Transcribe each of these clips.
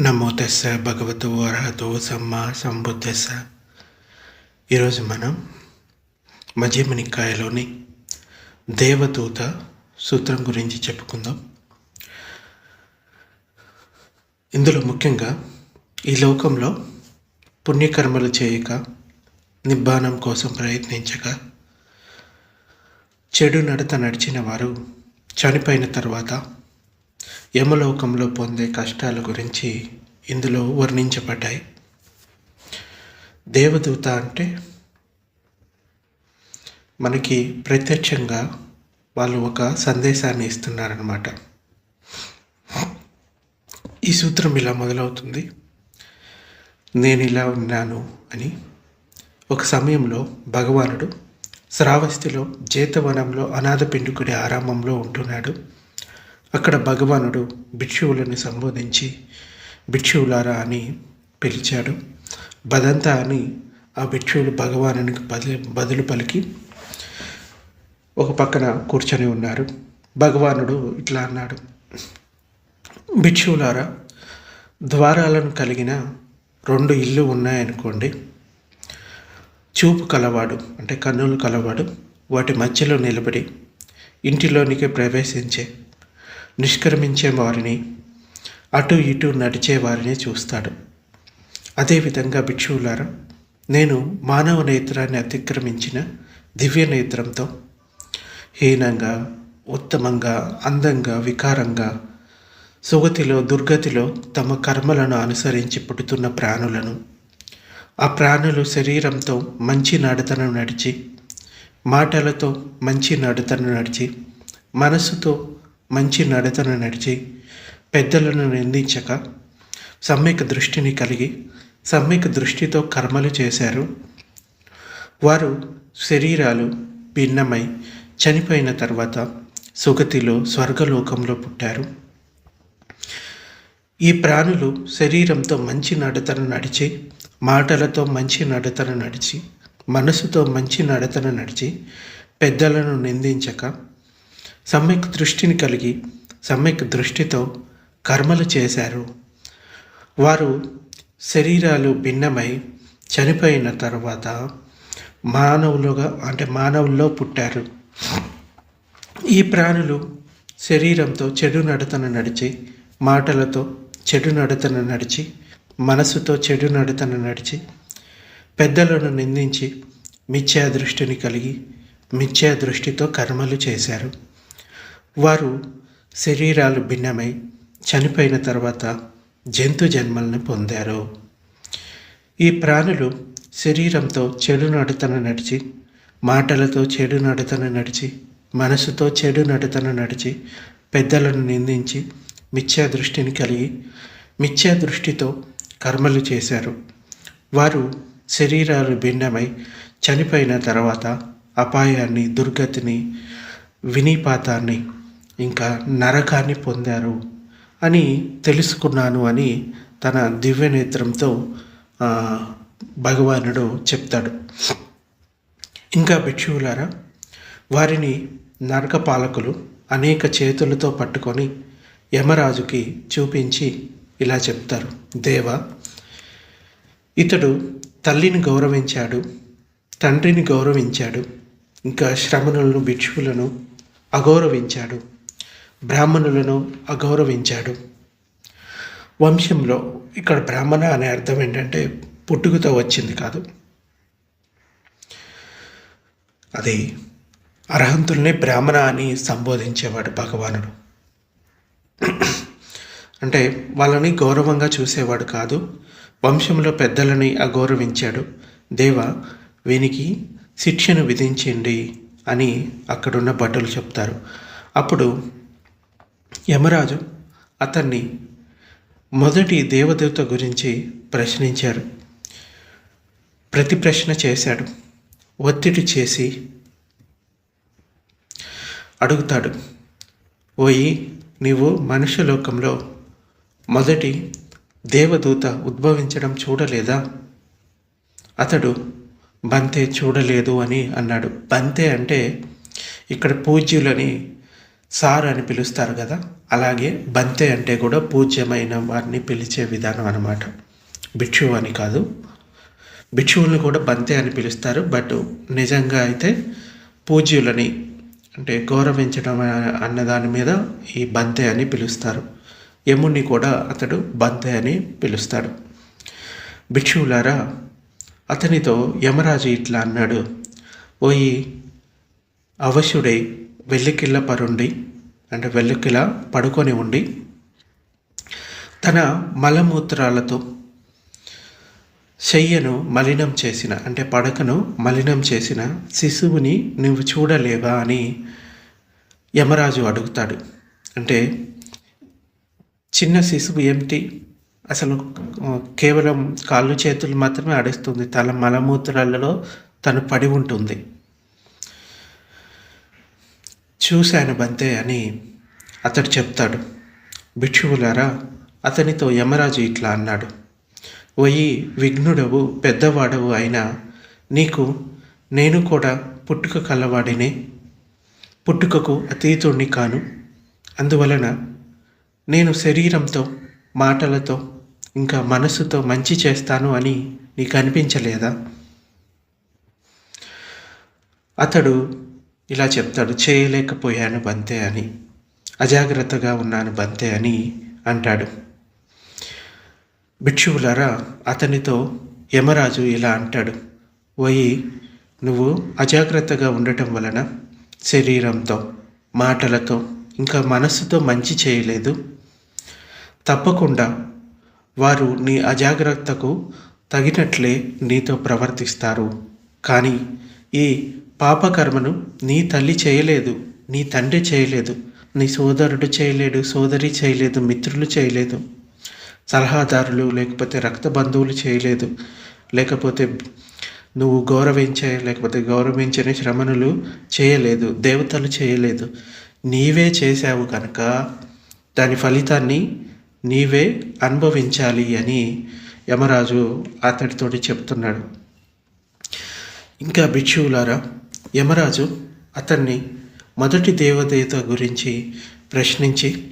నమో తెస్స భగవతు అర్హతో సమ్మ సంబుద్ధెస్స. ఈరోజు మనం మధ్యమనికాయలోని దేవదూత సూత్రం గురించి చెప్పుకుందాం. ఇందులో ముఖ్యంగా ఈ లోకంలో పుణ్యకర్మలు చేయక నిబ్బానం కోసం ప్రయత్నించక చెడు నడత నడిచిన వారు చనిపోయిన తర్వాత యమలోకంలో పొందే కష్టాల గురించి ఇందులో వర్ణించబడ్డాయి. దేవదూత అంటే మనకి ప్రత్యక్షంగా వాళ్ళు ఒక సందేశాన్ని ఇస్తున్నారనమాట ఈ సూత్రం ఇలా మొదలవుతుంది. నేను ఇలా ఉన్నాను అని ఒక సమయంలో భగవానుడు శ్రావస్తిలో జేతవనంలో అనాథ పిండుకుడి ఆరామంలో ఉంటున్నాడు. అక్కడ భగవానుడు భిక్షువులను సంబోధించి భిక్షువులారా అని పిలిచాడు. బదంతా అని ఆ భిక్షువులు భగవానునికి బదులు బదులు పలికి ఒక పక్కన కూర్చొని ఉన్నారు. భగవానుడు ఇట్లా అన్నాడు భిక్షువులారా ద్వారాలను కలిగిన రెండు ఇల్లు ఉన్నాయనుకోండి. చూపు కలవాడు అంటే కన్నులు కలవాడు వాటి మధ్యలో నిలబడి ఇంటిలోనికి ప్రవేశించే నిష్క్రమించే వారిని అటు ఇటు నడిచే వారిని చూస్తాడు. అదేవిధంగా భిక్షువులారా నేను మానవ నేత్రాన్ని అతిక్రమించిన దివ్య నేత్రంతో హీనంగా ఉత్తమంగా అందంగా వికారంగా సుగతిలో దుర్గతిలో తమ కర్మలను అనుసరించి పుట్టుతున్న ప్రాణులను ఆ ప్రాణులు శరీరంతో మంచి నడతను నడిచి మాటలతో మంచి నడతను నడిచి మనసుతో మంచి నడతను నడిచి పెద్దలను నిందించక సమ్యక్ దృష్టిని కలిగి సమ్యక్ దృష్టితో కర్మలు చేశారు. వారు శరీరాలు భిన్నమై చనిపోయిన తర్వాత సుగతిలో స్వర్గలోకంలో పుట్టారు. ఈ ప్రాణులు శరీరంతో మంచి నడతను నడిచి మాటలతో మంచి నడతను నడిచి మనసుతో మంచి నడతను నడిచి పెద్దలను నిందించక సమ్యక్ దృష్టిని కలిగి సమ్యక్ దృష్టితో కర్మలు చేశారు. వారు శరీరాలు భిన్నమై చనిపోయిన తర్వాత మానవులుగా అంటే మానవుల్లో పుట్టారు. ఈ ప్రాణులు శరీరంతో చెడు నడతన నడిచి మాటలతో చెడు నడతన నడిచి మనసుతో చెడు నడతన నడిచి పెద్దలను నిందించి మిథ్యా దృష్టిని కలిగి మిథ్యా దృష్టితో కర్మలు చేశారు. వారు శరీరాలు భిన్నమై చనిపోయిన తర్వాత జంతు జన్మల్ని పొందారు. ఈ ప్రాణులు శరీరంతో చెడు నడతన నడిచి మాటలతో చెడు నడతన నడిచి మనసుతో చెడు నడతన నడిచి పెద్దలను నిందించి మిథ్యా దృష్టిని కలిగి మిథ్యా దృష్టితో కర్మలు చేశారు. వారు శరీరాలు భిన్నమై చనిపోయిన తర్వాత అపాయాన్ని దుర్గతిని వినిపాతాన్ని ఇంకా నరకాన్ని పొందారు అని తెలుసుకున్నాను అని తన దివ్య నేత్రంతో భగవానుడు చెప్తాడు. ఇంకా భిక్షువులారా వారిని నరక పాలకులు అనేక చేతులతో పట్టుకొని యమరాజుకి చూపించి ఇలా చెప్తారు. దేవ ఇతడు తల్లిని గౌరవించాడు తండ్రిని గౌరవించాడు ఇంకా శ్రమణులను భిక్షువులను అగౌరవించాడు. బ్రాహ్మణులను అగౌరవించాడు. వంశంలో ఇక్కడ బ్రాహ్మణ అనే అర్థం ఏంటంటే పుట్టుకతో వచ్చింది కాదు. అది అర్హంతుల్ని బ్రాహ్మణ అని సంబోధించేవాడు భగవానుడు. అంటే వాళ్ళని గౌరవంగా చూసేవాడు కాదు. వంశంలో పెద్దలని అగౌరవించాడు. దేవ వీనికి శిక్షను విధించండి అని అక్కడున్న భటులు చెప్తారు. అప్పుడు యమరాజు అతన్ని మొదటి దేవదూత గురించి ప్రశ్నించారు. ప్రతి ప్రశ్న చేశాడు. ఒత్తిడి చేసి అడుగుతాడు. పోయి నీవు మనుష్యలోకంలో మొదటి దేవదూత ఉద్భవించడం చూడలేదా? అతడు బంతే చూడలేదు అని అన్నాడు. బంతే అంటే ఇక్కడ పూజ్యులని సార్ అని పిలుస్తారు కదా అలాగే బంతే అంటే కూడా పూజ్యమైన వారిని పిలిచే విధానం అన్నమాట. భిక్షువు అని కాదు. భిక్షువులను కూడా బంతే అని పిలుస్తారు బట్ నిజంగా అయితే పూజ్యులని అంటే గౌరవించడం అన్న దాని మీద ఈ బంతే అని పిలుస్తారు. యముణ్ణి కూడా అతడు బంతే అని పిలుస్తాడు. భిక్షువులారా అతనితో యమరాజు ఇట్లా అన్నాడు ఓయి అవశుడై వెల్లికిల్ల పరుండి అంటే వెల్లికిల పడుకొని ఉండి తన మలమూత్రాలతో శయ్యను మలినం చేసిన అంటే పడకను మలినం చేసిన శిశువుని నువ్వు చూడలేవా అని యమరాజు అడుగుతాడు. అంటే చిన్న శిశువు ఏమిటి? అసలు కేవలం కాళ్ళు చేతులు మాత్రమే అడుస్తుంది తన మలమూత్రాలలో తను పడి ఉంటుంది. చూశాను బంతే అని అతడు చెప్తాడు. భిక్షువులారా అతనితో యమరాజు ఇట్లా అన్నాడు. వయి విఘ్నుడవు పెద్దవాడవు అయినా నీకు నేను కూడా పుట్టుక కలవాడినే? పుట్టుకకు అతీతుణ్ణి కాను. అందువలన నేను శరీరంతో మాటలతో ఇంకా మనసుతో మంచి చేస్తాను అని నీకు అనిపించలేదా అతడు ఇలా చెప్తాడు చేయలేకపోయాను బంతే అని. అజాగ్రత్తగా ఉన్నాను బంతే అని అంటాడు. భిక్షువులారా అతనితో యమరాజు ఇలా అంటాడు. పోయి నువ్వు అజాగ్రత్తగా ఉండటం వలన శరీరంతో మాటలతో ఇంకా మనస్సుతో మంచి చేయలేదు. తప్పకుండా వారు నీ అజాగ్రత్తకు తగినట్లే నీతో ప్రవర్తిస్తారు. కానీ ఈ పాపకర్మను నీ తల్లి చేయలేదు నీ తండ్రి చేయలేదు నీ సోదరుడు చేయలేడు సోదరి చేయలేదు మిత్రులు చేయలేదు సలహాదారులు లేకపోతే రక్త బంధువులు చేయలేదు లేకపోతే నువ్వు గౌరవించే లేకపోతే గౌరవించని శ్రమణులు చేయలేదు దేవతలు చేయలేదు నీవే చేశావు కనుక దాని ఫలితాన్ని నీవే అనుభవించాలి అని యమరాజు అతడితోటి చెప్తున్నాడు. ఇంకా భిక్షువులారా యమరాజు అతన్ని మొదటి దేవదేవత గురించి ప్రశ్నించి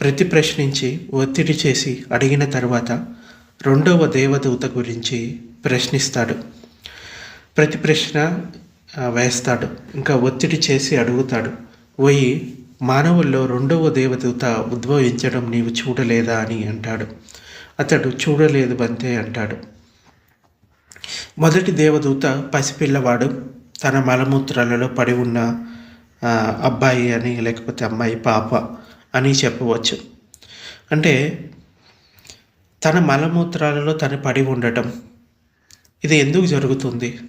ప్రతి ప్రశ్నించి ఒత్తిడి చేసి అడిగిన తర్వాత రెండవ దేవదూత గురించి ప్రశ్నిస్తాడు. ప్రతి ప్రశ్న వేస్తాడు. ఇంకా ఒత్తిడి చేసి అడుగుతాడు. పోయి మానవుల్లో రెండవ దేవదూత ఉద్భవించడం నీవు చూడలేదా? అని అంటాడు. అతడు చూడలేదు బంతే అంటాడు. మొదటి దేవదూత పసిపిల్లవాడు. తన మలమూత్రాలలో పడి ఉన్న అబ్బాయి అని లేకపోతే అమ్మాయి పాప అని చెప్పవచ్చు. అంటే తన మలమూత్రాలలో తను పడి ఉండటం ఇది ఎందుకు జరుగుతుంది?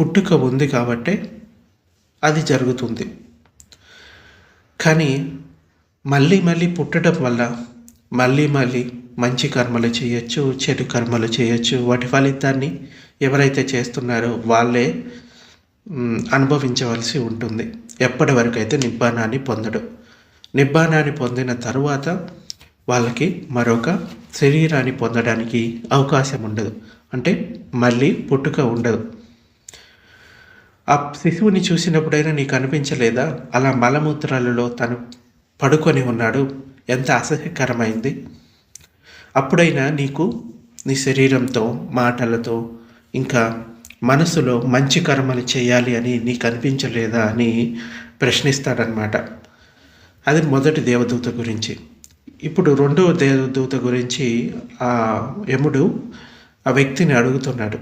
పుట్టుక ఉంది కాబట్టి అది జరుగుతుంది. కానీ మళ్ళీ మళ్ళీ పుట్టడం వల్ల మళ్ళీ మళ్ళీ మంచి కర్మలు చేయొచ్చు చెడు కర్మలు చేయొచ్చు వాటి ఫలితాన్ని ఎవరైతే చేస్తున్నారో వాళ్ళే అనుభవించవలసి ఉంటుంది. ఎప్పటి వరకు అయితే నిబ్బానాన్ని పొందడు. నిబ్బానాన్ని పొందిన తరువాత వాళ్ళకి మరొక శరీరాన్ని పొందడానికి అవకాశం ఉండదు. అంటే మళ్ళీ పుట్టుక ఉండదు. ఆ శిశువుని చూసినప్పుడైనా నీకు అనిపించలేదా? అలా మలమూత్రాలలో తను పడుకొని ఉన్నాడు. ఎంత అసహ్యకరమైంది. అప్పుడైనా నీకు నీ శరీరంతో మాటలతో ఇంకా మనసులో మంచి కర్మలు చేయాలి అని నీకు అనిపించలేదా అని ప్రశ్నిస్తాడనమాట అది మొదటి దేవదూత గురించి. ఇప్పుడు రెండవ దేవదూత గురించి ఆ యముడు ఆ వ్యక్తిని అడుగుతున్నాడు.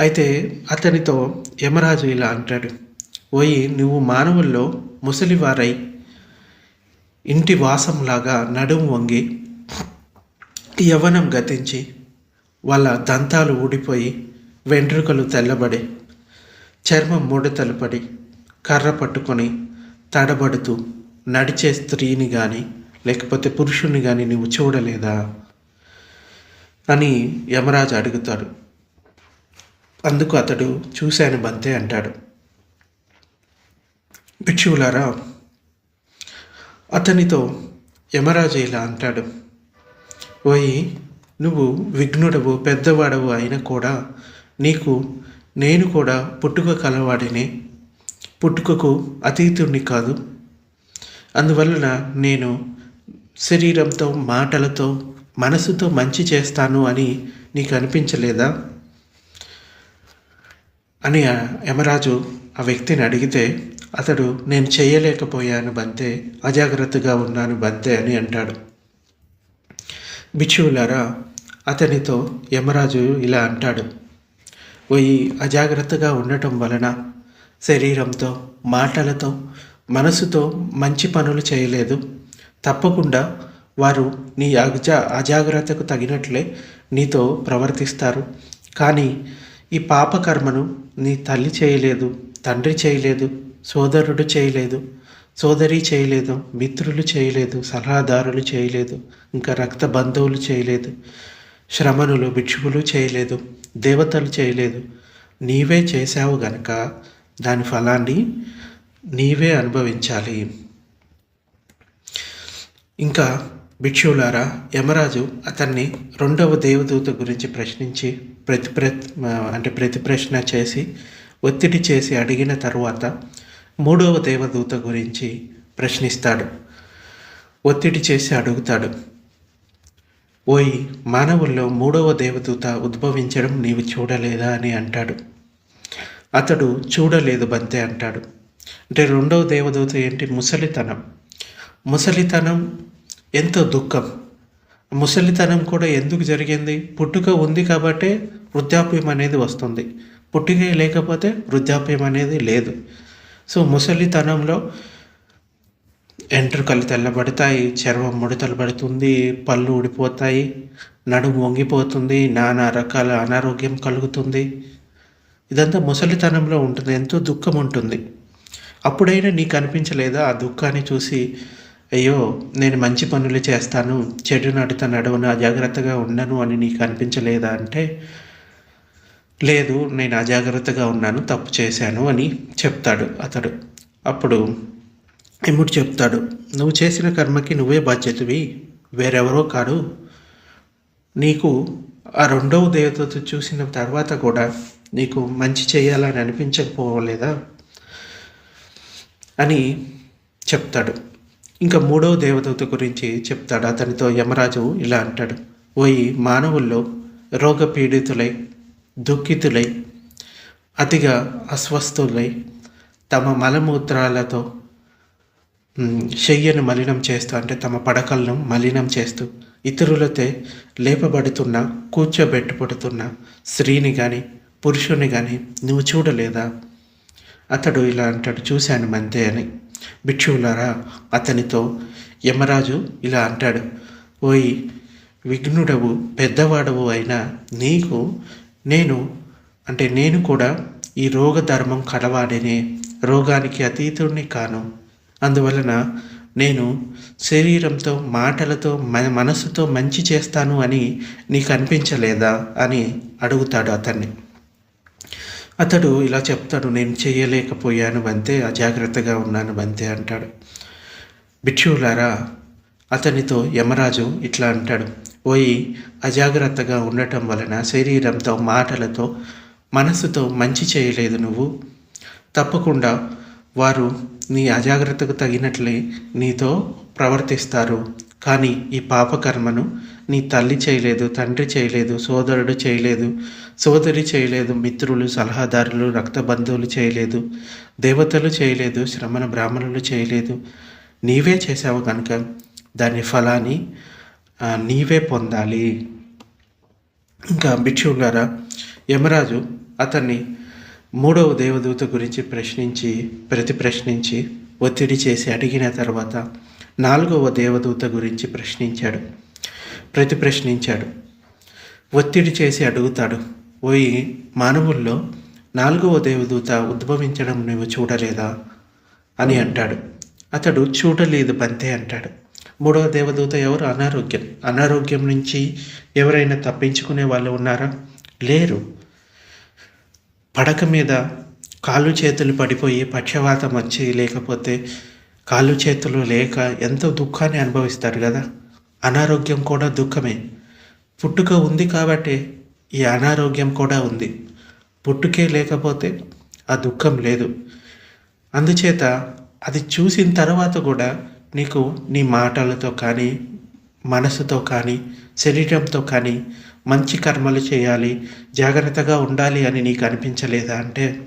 అయితే అతనితో యమరాజు ఇలా అంటాడు ఓయి నువ్వు మానవుల్లో ముసలివారై ఇంటి వాసంలాగా నడుము వంగి యవనం గతించి వాళ్ళ దంతాలు ఊడిపోయి వెంట్రుకలు తెల్లబడి చర్మం ముడతలు పడి కర్ర పట్టుకొని తడబడుతూ నడిచే స్త్రీని కానీ లేకపోతే పురుషుని కానీ నువ్వు చూడలేదా? అని యమరాజు అడుగుతాడు. అందుకు అతడు చూశాను బంతే అంటాడు. భిక్షువులారా అతనితో యమరాజు ఇలా అంటాడు. ఓయి నువ్వు విఘ్నుడవు పెద్దవాడవు అయినా కూడా నీకు నేను కూడా పుట్టుక కలవాడిని. పుట్టుకకు అతీతుణ్ణి కాదు. అందువలన నేను శరీరంతో మాటలతో మనసుతో మంచి చేస్తాను అని నీకు అనిపించలేదా? అని యమరాజు ఆ వ్యక్తిని అడిగితే అతడు నేను చేయలేకపోయాను బంతే అజాగ్రత్తగా ఉన్నాను బంతే అని అంటాడు. బిక్షువులారా అతనితో యమరాజు ఇలా అంటాడు. పోయి అజాగ్రత్తగా ఉండటం వలన శరీరంతో మాటలతో మనసుతో మంచి పనులు చేయలేదు. తప్పకుండా వారు నీ అజా అజాగ్రత్తకు తగినట్లే నీతో ప్రవర్తిస్తారు. కానీ ఈ పాపకర్మను నీ తల్లి చేయలేదు తండ్రి చేయలేదు సోదరుడు చేయలేదు సోదరి చేయలేదు మిత్రులు చేయలేదు సలహాదారులు చేయలేదు ఇంకా రక్త బంధువులు చేయలేదు శ్రమణులు భిక్షువులు చేయలేదు. దేవతలు చేయలేదు. నీవే చేశావు గనక దాని ఫలాన్ని నీవే అనుభవించాలి. ఇంకా భిక్షువులారా యమరాజు అతన్ని రెండవ దేవదూత గురించి ప్రశ్నించి ప్రతి ప్ర అంటే ప్రతి ప్రశ్న చేసి ఒత్తిడి చేసి అడిగిన తరువాత మూడవ దేవదూత గురించి ప్రశ్నిస్తాడు. ఒత్తిడి చేసి అడుగుతాడు. ఓయ్ మానవుల్లో మూడవ దేవదూత ఉద్భవించడం నీవు చూడలేదా అని అంటాడు. అతడు చూడలేదు బంతే అంటాడు. అంటే రెండవ దేవదూత ఏంటి? ముసలితనం. ముసలితనం ఎంతో దుఃఖం. ముసలితనం కూడా ఎందుకు జరిగింది? పుట్టుక ఉంది కాబట్టే వృద్ధాప్యం అనేది వస్తుంది. పుట్టుక లేకపోతే వృద్ధాప్యం అనేది లేదు. సో ముసలితనంలో ఎంట్రుకలు తెల్లబడతాయి చర్మం ముడతలు పడుతుంది పళ్ళు ఊడిపోతాయి నడుము వంగిపోతుంది నానా రకాల అనారోగ్యం కలుగుతుంది. ఇదంతా ముసలితనంలో ఉంటుంది ఎంతో దుఃఖం ఉంటుంది. అప్పుడైనా నీకు అనిపించలేదా? ఆ దుఃఖాన్ని చూసి అయ్యో నేను మంచి పనులు చేస్తాను చెడు నడుత నడవను అజాగ్రత్తగా ఉండను అని నీకు అనిపించలేదా అంటే లేదు నేను అజాగ్రత్తగా ఉన్నాను తప్పు చేశాను అని చెప్తాడు అతడు. అప్పుడు ఎముడు చెప్తాడు నువ్వు చేసిన కర్మకి నువ్వే బాధ్యతవి వేరెవరో కాడు. నీకు ఆ రెండవ దేవతతో చూసిన తర్వాత కూడా నీకు మంచి చేయాలని అనిపించకపోలేదా? అని చెప్తాడు. ఇంకా మూడవ దేవదూత గురించి చెప్తాడు. అతనితో యమరాజు ఇలా అంటాడు ఓయి మానవుల్లో రోగపీడితులై దుఃఖితులై అతిగా అస్వస్థులై తమ మలమూత్రాలతో శయ్యను మలినం చేస్తూ అంటే తమ పడకలను మలినం చేస్తూ ఇతరులతో లేపబడుతున్న కూర్చోబెట్టుబడుతున్న స్త్రీని కానీ పురుషుని కానీ నువ్వు చూడలేదా? అతడు ఇలా అంటాడు చూశాను మంతే అని. భిక్షువులారా అతనితో యమరాజు ఇలా అంటాడు ఓయ్ విఘ్నుడవు పెద్దవాడవు అయినా నీకు నేను అంటే నేను కూడా ఈ రోగ ధర్మం కలవాడినే రోగానికి అతీతుడిని కాను. అందువలన నేను శరీరంతో మాటలతో మన మనసుతో మంచి చేస్తాను అని నీకు అనిపించలేదా అని అడుగుతాడు అతన్ని. అతడు ఇలా చెప్తాడు నేను చేయలేకపోయాను అంతే అజాగ్రత్తగా ఉన్నాను అంతే అంటాడు. భిక్షువులారా అతనితో యమరాజు ఇట్లా అంటాడు. ఓయి అజాగ్రత్తగా ఉండటం వలన శరీరంతో మాటలతో మనసుతో మంచి చేయలేదు నువ్వు. తప్పకుండా వారు నీ అజాగ్రత్తకు తగినట్లే నీతో ప్రవర్తిస్తారు. కానీ ఈ పాపకర్మను నీ తల్లి చేయలేదు తండ్రి చేయలేదు సోదరుడు చేయలేదు సోదరి చేయలేదు మిత్రులు సలహాదారులు రక్త బంధువులు చేయలేదు దేవతలు చేయలేదు శ్రమణ బ్రాహ్మణులు చేయలేదు. నీవే చేసావు కనుక దాని ఫలాన్ని నీవే పొందాలి. ఇంకా భిక్షువులారా యమరాజు అతన్ని మూడవ దేవదూత గురించి ప్రశ్నించి ప్రతి ప్రశ్నించి ఒత్తిడి చేసి అడిగిన తర్వాత నాలుగవ దేవదూత గురించి ప్రశ్నించాడు. ప్రతి ప్రశ్నించాడు ఒత్తిడి చేసి అడుగుతాడు పోయి మానవుల్లో నాలుగవ దేవదూత ఉద్భవించడం నువ్వు చూడలేదా? అని అంటాడు. అతడు చూడలేదు బంతే అంటాడు. మూడవ దేవదూత ఎవరు? అనారోగ్యం. అనారోగ్యం నుంచి ఎవరైనా తప్పించుకునే వాళ్ళు ఉన్నారా? లేరు. పడక మీద కాళ్ళు చేతులు పడిపోయి పక్షవాతం వచ్చి లేకపోతే కాళ్ళు చేతులు లేక ఎంతో దుఃఖాన్ని అనుభవిస్తారు కదా? అనారోగ్యం కూడా దుఃఖమే. పుట్టుక ఉంది కాబట్టి ఈ అనారోగ్యం కూడా ఉంది. పుట్టుకే లేకపోతే ఆ దుఃఖం లేదు. అందుచేత అది చూసిన తర్వాత కూడా నీకు నీ మాటలతో కానీ మనసుతో కానీ శరీరంతో కానీ మంచి కర్మలు చేయాలి జాగ్రత్తగా ఉండాలి అని నీకు అనిపించలేదా అంటే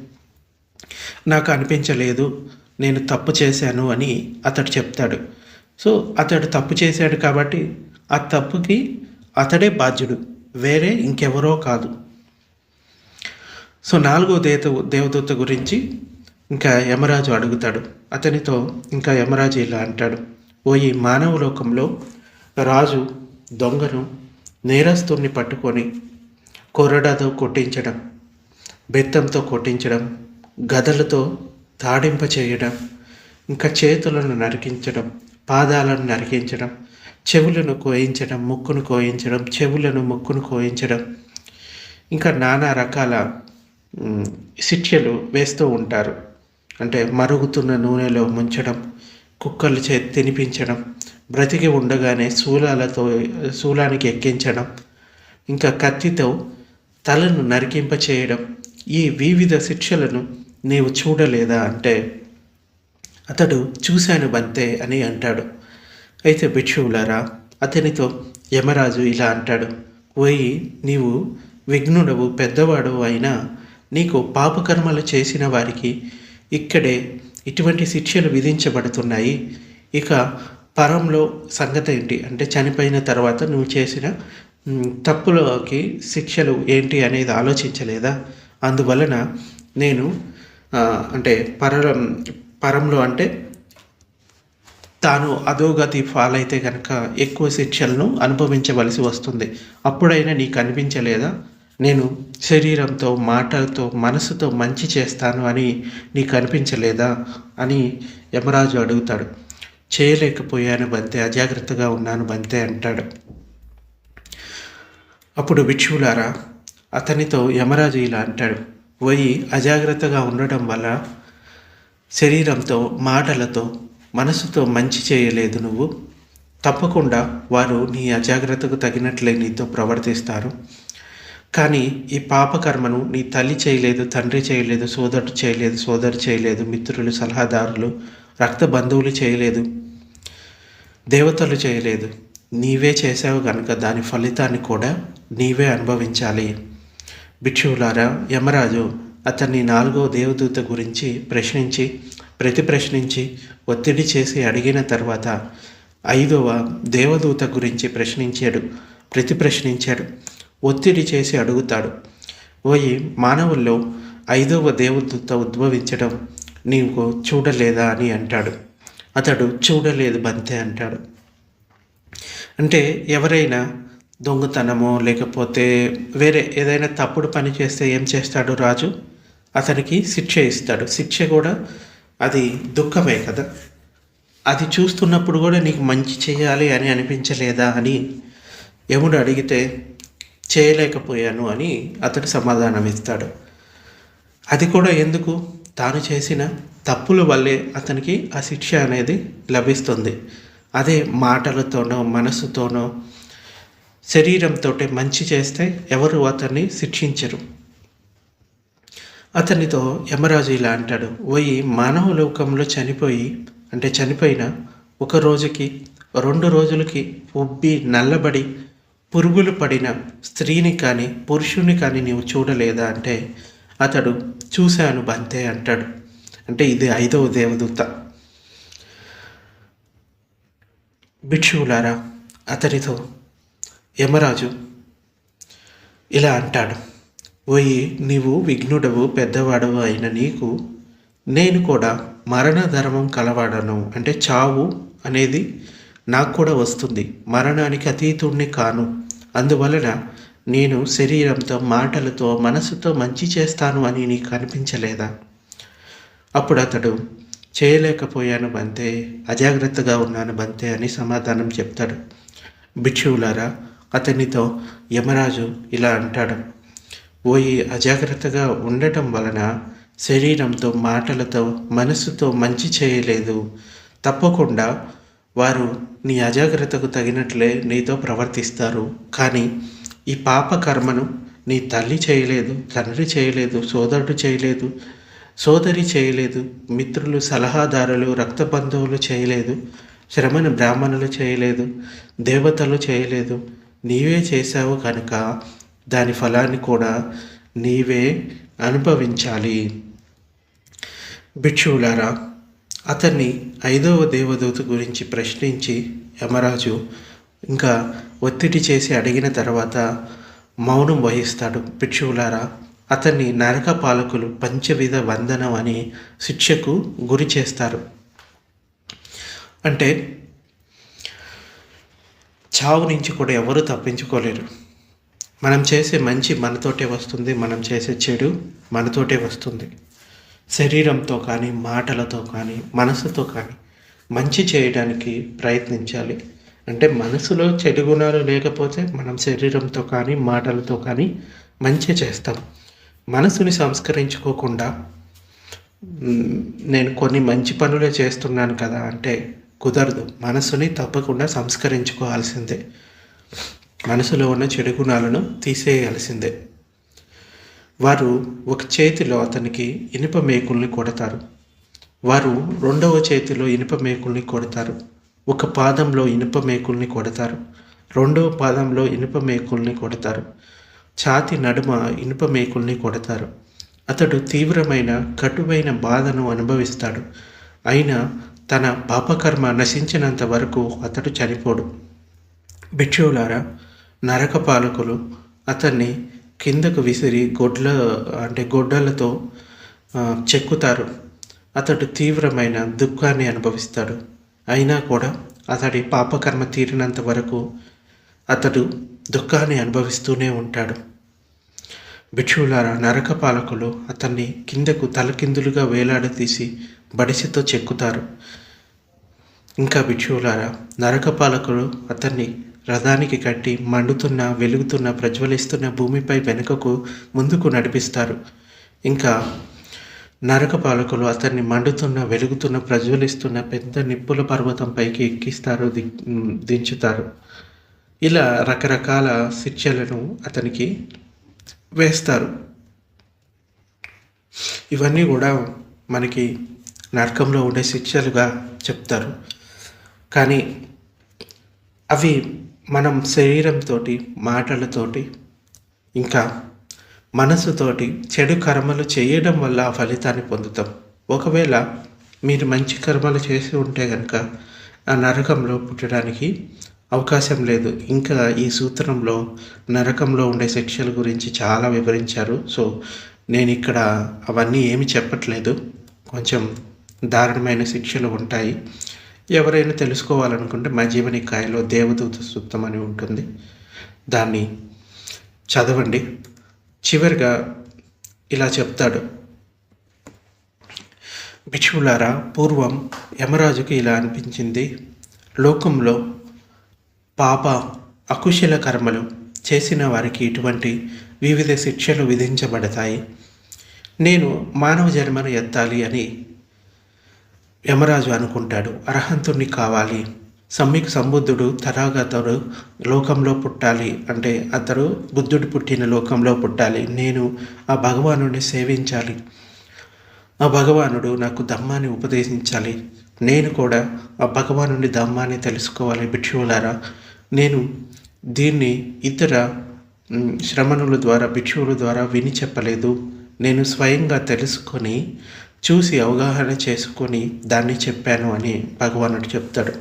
నాకు అనిపించలేదు నేను తప్పు చేశాను అని అతడు చెప్తాడు. సో అతడు తప్పు చేశాడు కాబట్టి ఆ తప్పుకి అతడే బాధ్యుడు వేరే ఇంకెవరో కాదు. సో నాలుగో దేవత దేవదూత గురించి ఇంకా యమరాజు అడుగుతాడు. అతనితో ఇంకా యమరాజు ఇలా అంటాడు. ఓ ఈ మానవ లోకంలో రాజు దొంగను నేరస్తుని పట్టుకొని కొరడాతో కొట్టించడం బెత్తంతో కొట్టించడం గదలతో తాడింప చేయడం ఇంకా చేతులను నరికించడం పాదాలను నరికించడం చెవులను కోయించడం ముక్కును కోయించడం చెవులను ముక్కును కోయించడం ఇంకా నానా రకాల శిక్షలు వేస్తూ ఉంటారు. అంటే మరుగుతున్న నూనెలో ముంచడం కుక్కలు చే తినిపించడం బ్రతికి ఉండగానే శూలాలతో శూలానికి ఎక్కించడం ఇంకా కత్తితో తలను నరికింప చేయడం ఈ వివిధ శిక్షలను నీవు చూడలేదా అంటే అతడు చూశాను బంతే అని అంటాడు. అయితే భిక్షువులారా అతనితో యమరాజు ఇలా అంటాడు. పోయి నీవు విఘ్నుడవు పెద్దవాడు అయినా నీకు పాపకర్మలు చేసిన వారికి ఇక్కడే ఇటువంటి శిక్షలు విధించబడుతున్నాయి. ఇక పరంలో సంగతి ఏంటి? అంటే చనిపోయిన తర్వాత నువ్వు చేసిన తప్పులకి శిక్షలు ఏంటి అనేది ఆలోచించలేదా? అందువలన నేను అంటే పర పరంలో అంటే తాను అధోగతి ఫాలైతే కనుక ఎక్కువ శిక్షలను అనుభవించవలసి వస్తుంది. అప్పుడైనా నీకు అనిపించలేదా? నేను శరీరంతో మాటలతో మనసుతో మంచి చేస్తాను అని నీకు అనిపించలేదా? అని యమరాజు అడుగుతాడు. చేయలేకపోయాను బంతే అజాగ్రత్తగా ఉన్నాను బంతే అంటాడు. అప్పుడు భిక్షువులారా అతనితో యమరాజు ఇలా అంటాడు. పోయి అజాగ్రత్తగా ఉండటం వల్ల శరీరంతో మాటలతో మనసుతో మంచి చేయలేదు నువ్వు. తప్పకుండా వారు నీ అజాగ్రత్తకు తగినట్లే నీతో ప్రవర్తిస్తారు. కానీ ఈ పాపకర్మను నీ తల్లి చేయలేదు తండ్రి చేయలేదు సోదరుడు చేయలేదు సోదరు చేయలేదు మిత్రులు సలహాదారులు రక్త బంధువులు చేయలేదు దేవతలు చేయలేదు. నీవే చేసావు కనుక దాని ఫలితాన్ని కూడా నీవే అనుభవించాలి. భిక్షువులారా యమరాజు అతన్ని నాలుగో దేవదూత గురించి ప్రశ్నించి ప్రతి ప్రశ్నించి ఒత్తిడి చేసి అడిగిన తర్వాత ఐదవ దేవదూత గురించి ప్రశ్నించాడు ప్రతి ప్రశ్నించాడు. ఒత్తిడి చేసి అడుగుతాడు ఓయి మానవుల్లో ఐదవ దేవదూత ఉద్భవించడం నీవు చూడలేదా? అని అంటాడు. అతడు చూడలేదు బంతే అంటాడు. అంటే ఎవరైనా దొంగతనమో లేకపోతే వేరే ఏదైనా తప్పుడు పని చేస్తే ఏం చేస్తాడు రాజు? అతనికి శిక్ష ఇస్తాడు. శిక్ష కూడా అది దుఃఖమే కదా. అది చూస్తున్నప్పుడు కూడా నీకు మంచి చేయాలి అని అనిపించలేదా అని యముడు అడిగితే చేయలేకపోయాను అని అతడు సమాధానం ఇస్తాడు. అది కూడా ఎందుకు? తాను చేసిన తప్పుల వల్లే అతనికి ఆ శిక్ష అనేది లభిస్తుంది. అదే మాటలతోనో మనసుతోనో శరీరంతో మంచి చేస్తే ఎవరు అతన్ని శిక్షించరు. అతనితో యమరాజు ఇలా అంటాడు పోయి మానవ లోకంలో చనిపోయి అంటే చనిపోయిన ఒక రోజుకి రెండు రోజులకి ఉబ్బి నల్లబడి పురుగులు పడిన స్త్రీని కానీ పురుషుని కానీ నీవు చూడలేదా అంటే అతడు చూశాను బంతే అంటాడు. అంటే ఇది ఐదవ దేవదూత. భిక్షువులారా అతనితో యమరాజు ఇలా అంటాడు. ఓయి నీవు విఘ్నుడవు పెద్దవాడవు అయిన నీకు నేను కూడా మరణ ధర్మం కలవాడను. అంటే చావు అనేది నాకు కూడా వస్తుంది. మరణానికి అతీతుణ్ణి కాను. అందువలన నేను శరీరంతో మాటలతో మనసుతో మంచి చేస్తాను అని నీకు అనిపించలేదా? అప్పుడు అతడు చేయలేకపోయాను బంతే అజాగ్రత్తగా ఉన్నాను బంతే అని సమాధానం చెప్తాడు. భిక్షువులారా అతనితో యమరాజు ఇలా అంటాడు. పోయి అజాగ్రత్తగా ఉండటం వలన శరీరంతో మాటలతో మనసుతో మంచి చేయలేదు. తప్పకుండా వారు నీ అజాగ్రత్తకు తగినట్లే నీతో ప్రవర్తిస్తారు. కానీ ఈ పాప కర్మను నీ తల్లి చేయలేదు తండ్రి చేయలేదు సోదరుడు చేయలేదు సోదరి చేయలేదు మిత్రులు సలహాదారులు రక్త బంధువులు చేయలేదు శ్రమను బ్రాహ్మణులు చేయలేదు దేవతలు చేయలేదు. నీవే చేశావు కనుక దాని ఫలాన్ని కూడా నీవే అనుభవించాలి. భిక్షువులారా అతన్ని ఐదవ దేవదూత గురించి ప్రశ్నించి యమరాజు ఇంకా ఒత్తిడి చేసి అడిగిన తర్వాత మౌనం వహిస్తాడు భిక్షువులారా. అతన్ని నరక పాలకులు పంచవిధ వందనం అని శిక్షకు గురి చేస్తారు. అంటే చావు నుంచి కూడా ఎవరు తప్పించుకోలేరు. మనం చేసే మంచి మనతోటే వస్తుంది మనం చేసే చెడు మనతోటే వస్తుంది. శరీరంతో కానీ మాటలతో కానీ మనసుతో కానీ మంచి చేయడానికి ప్రయత్నించాలి. అంటే మనసులో చెడు గుణాలు లేకపోతే మనం శరీరంతో కానీ మాటలతో కానీ మంచి చేస్తాం. మనసుని సంస్కరించుకోకుండా నేను కొన్ని మంచి పనులే చేస్తున్నాను కదా అంటే కుదరదు. మనసుని తప్పకుండా సంస్కరించుకోవాల్సిందే. మనసులో ఉన్న చెడు గుణాలను తీసేయాల్సిందే. వారు ఒక చేతిలో అతనికి ఇనుప మేకుల్ని కొడతారు. వారు రెండవ చేతిలో ఇనుప మేకుల్ని కొడతారు. ఒక పాదంలో ఇనుప మేకుల్ని కొడతారు. రెండవ పాదంలో ఇనుప మేకుల్ని కొడతారు. ఛాతి నడుమ ఇనుప మేకుల్ని కొడతారు. అతడు తీవ్రమైన కటువైన బాధను అనుభవిస్తాడు. అయినా తన పాపకర్మ నశించినంత వరకు అతడు చనిపోడు. భిక్షువులారా నరక పాలకులు అతన్ని కిందకు విసిరి గొడ్ల అంటే గొడ్డలతో చెక్కుతారు. అతడు తీవ్రమైన దుఃఖాన్ని అనుభవిస్తాడు. అయినా కూడా అతడి పాపకర్మ తీరినంత వరకు అతడు దుఃఖాన్ని అనుభవిస్తూనే ఉంటాడు. భిక్షువులారా నరక పాలకులు అతన్ని కిందకు తలకిందులుగా వేలాడదీసి బడిసితో చెక్కుతారు. ఇంకా భిక్షువులారా నరక పాలకులు అతన్ని రథానికి కట్టి మండుతున్న వెలుగుతున్న ప్రజ్వలిస్తున్న భూమిపై వెనుకకు ముందుకు నడిపిస్తారు. ఇంకా నరక పాలకులు అతన్ని మండుతున్న వెలుగుతున్న ప్రజ్వలిస్తున్న పెద్ద నిప్పుల పర్వతంపైకి ఎక్కిస్తారు ది దించుతారు. ఇలా రకరకాల శిక్షలను అతనికి వేస్తారు. ఇవన్నీ కూడా మనకి నరకంలో ఉండే శిక్షలుగా చెప్తారు. కానీ అవి మనం శరీరంతో మాటలతోటి ఇంకా మనసుతోటి చెడు కర్మలు చేయడం వల్ల ఆ ఫలితాన్ని పొందుతాం. ఒకవేళ మీరు మంచి కర్మలు చేసి ఉంటే కనుక ఆ నరకంలో పుట్టడానికి అవకాశం లేదు. ఇంకా ఈ సూత్రంలో నరకంలో ఉండే శిక్షల గురించి చాలా వివరించారు. సో నేను ఇక్కడ అవన్నీ ఏమి చెప్పట్లేదు. కొంచెం దారుణమైన శిక్షలు ఉంటాయి. ఎవరైనా తెలుసుకోవాలనుకుంటే మా జీవని కాయలో దేవదూత సూక్తం అని ఉంటుంది. దాన్ని చదవండి. చివరిగా ఇలా చెప్తాడు. భిక్షువులారా పూర్వం యమరాజుకు ఇలా అనిపించింది. లోకంలో పాప అకుశల కర్మలు చేసిన వారికి ఇటువంటి వివిధ శిక్షలు విధించబడతాయి. నేను మానవ జన్మను ఎత్తాలి అని యమరాజు అనుకుంటాడు అర్హంతుణ్ణి కావాలి. సమ్మిక సంబుద్ధుడు తరాగతుడు లోకంలో పుట్టాలి అంటే అతడు బుద్ధుడు పుట్టిన లోకంలో పుట్టాలి. నేను ఆ భగవానుడిని సేవించాలి. ఆ భగవానుడు నాకు ధమ్మాన్ని ఉపదేశించాలి. నేను కూడా ఆ భగవానుడి ధమ్మాన్ని తెలుసుకోవాలి భిక్షువులారా. నేను దీన్ని ఇతర శ్రమణుల ద్వారా భిక్షువుల ద్వారా విని చెప్పలేదు. నేను స్వయంగా తెలుసుకొని చూసి అవగాహన చేసుకొని దాన్ని చెప్పాను అని భగవానుడు చెప్తాడు.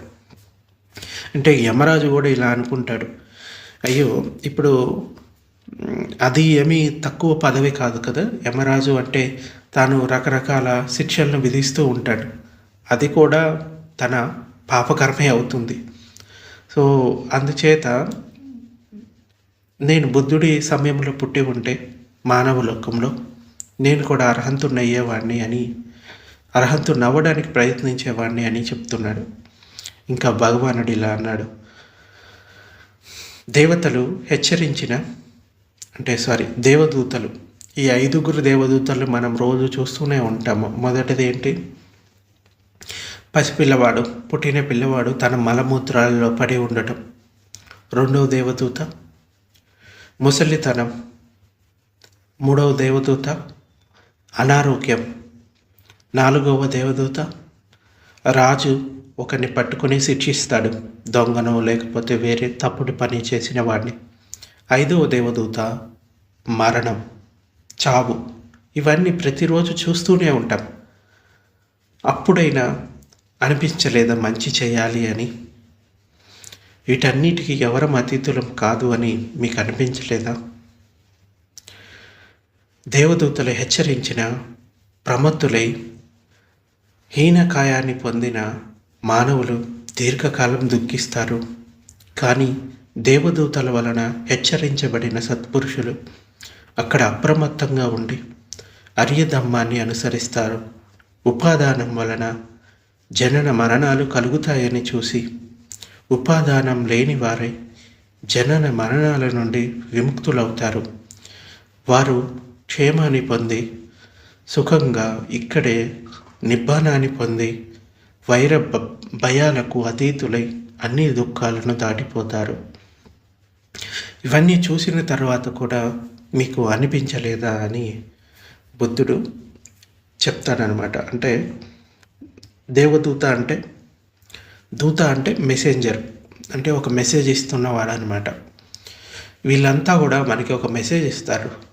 అంటే యమరాజు కూడా ఇలా అనుకుంటాడు. అయ్యో ఇప్పుడు అది ఏమీ తక్కువ పదవి కాదు కదా? యమరాజు అంటే తాను రకరకాల శిక్షలను విధిస్తూ ఉంటాడు. అది కూడా తన పాపకర్మే అవుతుంది. సో అందుచేత నేను బుద్ధుడి సమయంలో పుట్టి ఉంటే మానవ లోకంలో నేను కూడా అర్హంతుని అయ్యేవాడిని అని అర్హంతు అవ్వడానికి ప్రయత్నించేవాడిని అని చెప్తున్నాడు. ఇంకా భగవానుడు ఇలా అన్నాడు. దేవతలు హెచ్చరించిన అంటే సారీ దేవదూతలు. ఈ ఐదుగురు దేవదూతలు మనం రోజు చూస్తూనే ఉంటాము. మొదటిది ఏంటి? పసిపిల్లవాడు పుట్టిన పిల్లవాడు తన మలమూత్రాలలో పడి ఉండటం. రెండవ దేవదూత ముసలితనం. మూడవ దేవదూత అనారోగ్యం. నాలుగవ దేవదూత రాజు ఒకరిని పట్టుకుని శిక్షిస్తాడు. దొంగను లేకపోతే వేరే తప్పుడు పని చేసిన వాడిని ఐదవ దేవదూత మరణం చావు. ఇవన్నీ ప్రతిరోజు చూస్తూనే ఉంటాం. అప్పుడైనా అనిపించలేదా మంచి చేయాలి అని? వీటన్నిటికీ ఎవరం అతిథులం కాదు అని మీకు అనిపించలేదా? దేవదూతలు హెచ్చరించిన ప్రమత్తులై హీనకాయాన్ని పొందిన మానవులు దీర్ఘకాలం దుఃఖిస్తారు. కానీ దేవదూతల వలన హెచ్చరించబడిన సత్పురుషులు అక్కడ అప్రమత్తంగా ఉండి అర్యధమ్మాన్ని అనుసరిస్తారు. ఉపాదానం వలన జనన మరణాలు కలుగుతాయని చూసి ఉపాదానం లేని వారై జనన మరణాల నుండి విముక్తులవుతారు. వారు క్షేమాన్ని పొంది సుఖంగా ఇక్కడే నిబ్బానాన్ని పొంది వైర భయాలకు అతీతులై అన్ని దుఃఖాలను దాటిపోతారు. ఇవన్నీ చూసిన తర్వాత కూడా మీకు అనిపించలేదా అని బుద్ధుడు చెప్తాడనమాట. అంటే దేవదూత అంటే దూత అంటే మెసెంజర్ అంటే ఒక మెసేజ్ ఇస్తున్నవాడు అనమాట వీళ్ళంతా కూడా మనకి ఒక మెసేజ్ ఇస్తారు.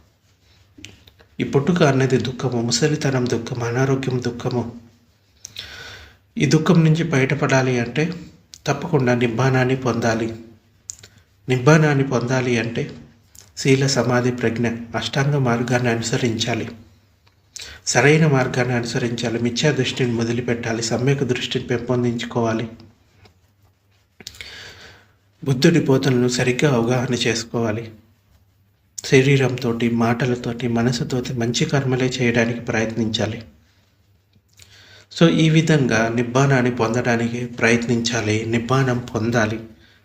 ఈ పుట్టుక అనేది దుఃఖము ముసలితనం దుఃఖం అనారోగ్యం దుఃఖము. ఈ దుఃఖం నుంచి బయటపడాలి అంటే తప్పకుండా నిబ్బానాన్ని పొందాలి. నిబ్బానాన్ని పొందాలి అంటే శీల సమాధి ప్రజ్ఞ అష్టాంగ మార్గాన్ని అనుసరించాలి. సరైన మార్గాన్ని అనుసరించాలి. మిథ్యా దృష్టిని మొదలుపెట్టాలి. సమ్యక దృష్టిని పెంపొందించుకోవాలి. బుద్ధుడి బోధనను సరిగ్గా అవగాహన చేసుకోవాలి. శరీరంతో మాటలతోటి మనసుతోటి మంచి కర్మలే చేయడానికి ప్రయత్నించాలి. సో ఈ విధంగా నిబ్బానాన్ని పొందడానికి ప్రయత్నించాలి నిబ్బానం పొందాలి.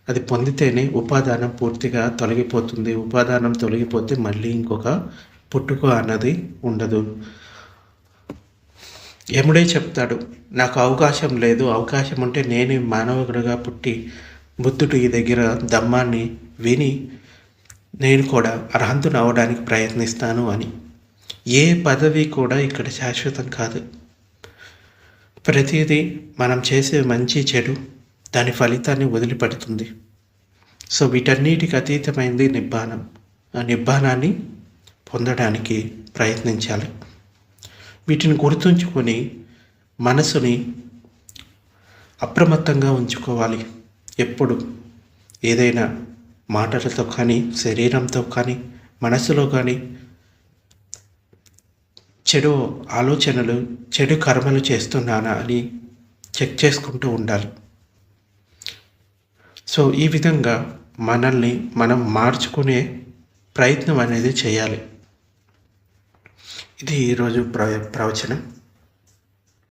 అది పొందితేనే ఉపాదానం పూర్తిగా తొలగిపోతుంది. ఉపాదానం తొలగిపోతే మళ్ళీ ఇంకొక పుట్టుక అన్నది ఉండదు. యముడే చెప్తాడు నాకు అవకాశం లేదు. అవకాశం ఉంటే నేనే మానవుడిగా పుట్టి బుద్ధుడి దగ్గర దమ్మాన్ని విని నేను కూడా అర్హంతుని అవడానికి ప్రయత్నిస్తాను అని. ఏ పదవి కూడా ఇక్కడ శాశ్వతం కాదు. ప్రతిదీ మనం చేసే మంచి చెడు దాని ఫలితాన్ని వదిలిపెడుతుంది. సో వీటన్నిటికి అతీతమైంది నిబ్బానం ఆ నిబ్బానాన్ని పొందడానికి ప్రయత్నించాలి. వీటిని గుర్తుంచుకొని మనసుని అప్రమత్తంగా ఉంచుకోవాలి. ఎప్పుడు? ఏదైనా మాటలతో కానీ శరీరంతో కానీ మనసులో కానీ చెడు ఆలోచనలు చెడు కర్మలు చేస్తున్నానా అని చెక్ చేసుకుంటూ ఉండాలి. సో ఈ విధంగా మనల్ని మనం మార్చుకునే ప్రయత్నం అనేది చేయాలి. ఇది ఈరోజు ప్ర ప్రవచనం.